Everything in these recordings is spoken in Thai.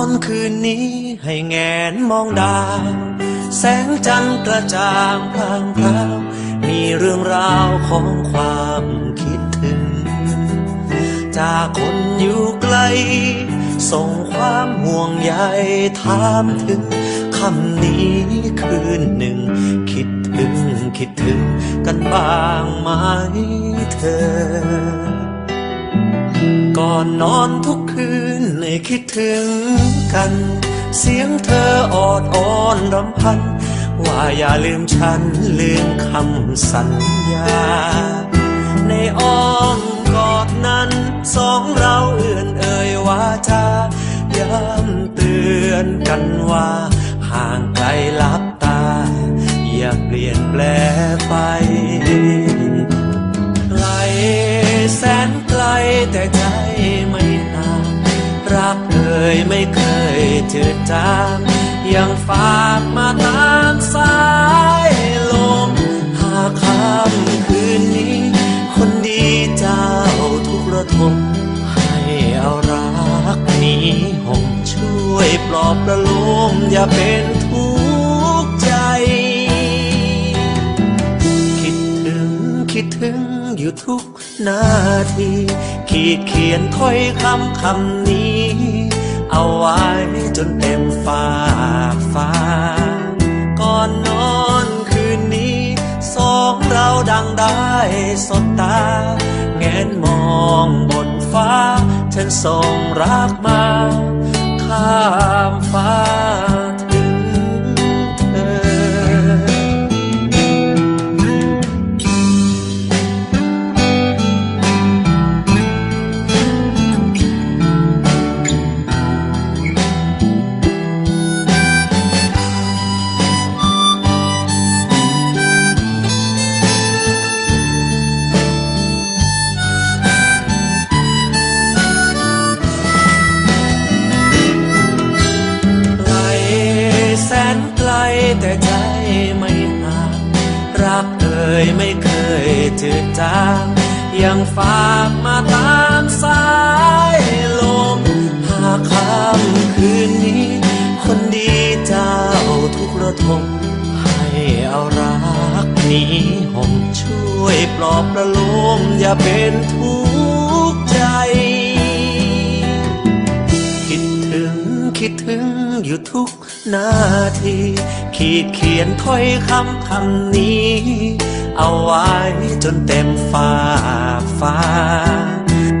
อนคืนนี้ให้แงนมองดาว แสงจันทร์กระจ่างพลางพราวมีเรื่องราวของความคิดถึง จากคนอยู่ไกล ส่งความห่วงใยถามถึงคำนี้คืนหนึ่ง คิดถึงคิดถึงกันบ้างไหมเธอ ก่อนนอนทุกคืน คิดถึงกัน เสียงเธอออดอ้อนรำพัน ว่าอย่าลืมฉันลืมคำสัญญา ในอ้อมกอดนั้น สองเราเอื่อนเอ่ยว่าจะย้ำเตือนกันว่า ห่างไกลลับตา อย่าเปลี่ยนแปลไป ไม่เคยเจืดจางยังฝากมาตามสายลม หากคำคืนนี้ คนดีเจ้าทุกระทมให้เอารักนี้ห่มช่วยปลอบประโลมอย่าเป็นทุกข์ใจ คิดถึงคิดถึงอยู่ทุกนาที ขีดเขียนถ้อยคำคำนี้ ฝากฟ้า ก่อนนอนคืนนี้ สองเราดังได้สดตา แงนมองบนฟ้า ฉันส่งรักมา แต่ใจไม่ห่างรักเอ่ยไม่เคยจืดจางยังฝากมาตามสายลมหากคำคืนนี้ คนดีเจ้าทุกระทมให้เอารักนี้ห่มช่วยปลอบประโลมอย่าเป็นทุกข์ใจ คิดถึงคิดถึงอยู่ทุก นาที ขีดเขียนถ้อยคำคำนี้ เอาไว้จนเต็มฝาฟ้า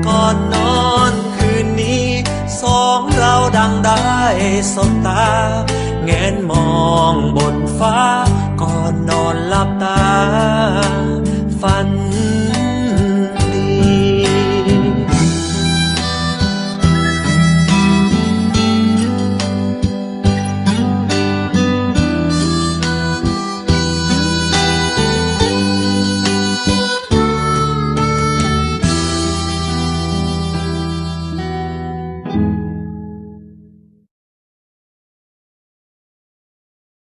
ก่อนนอนคืนนี้ สองเราดังได้สบตา แงนมองบนฟ้า ก่อนนอนหลับตา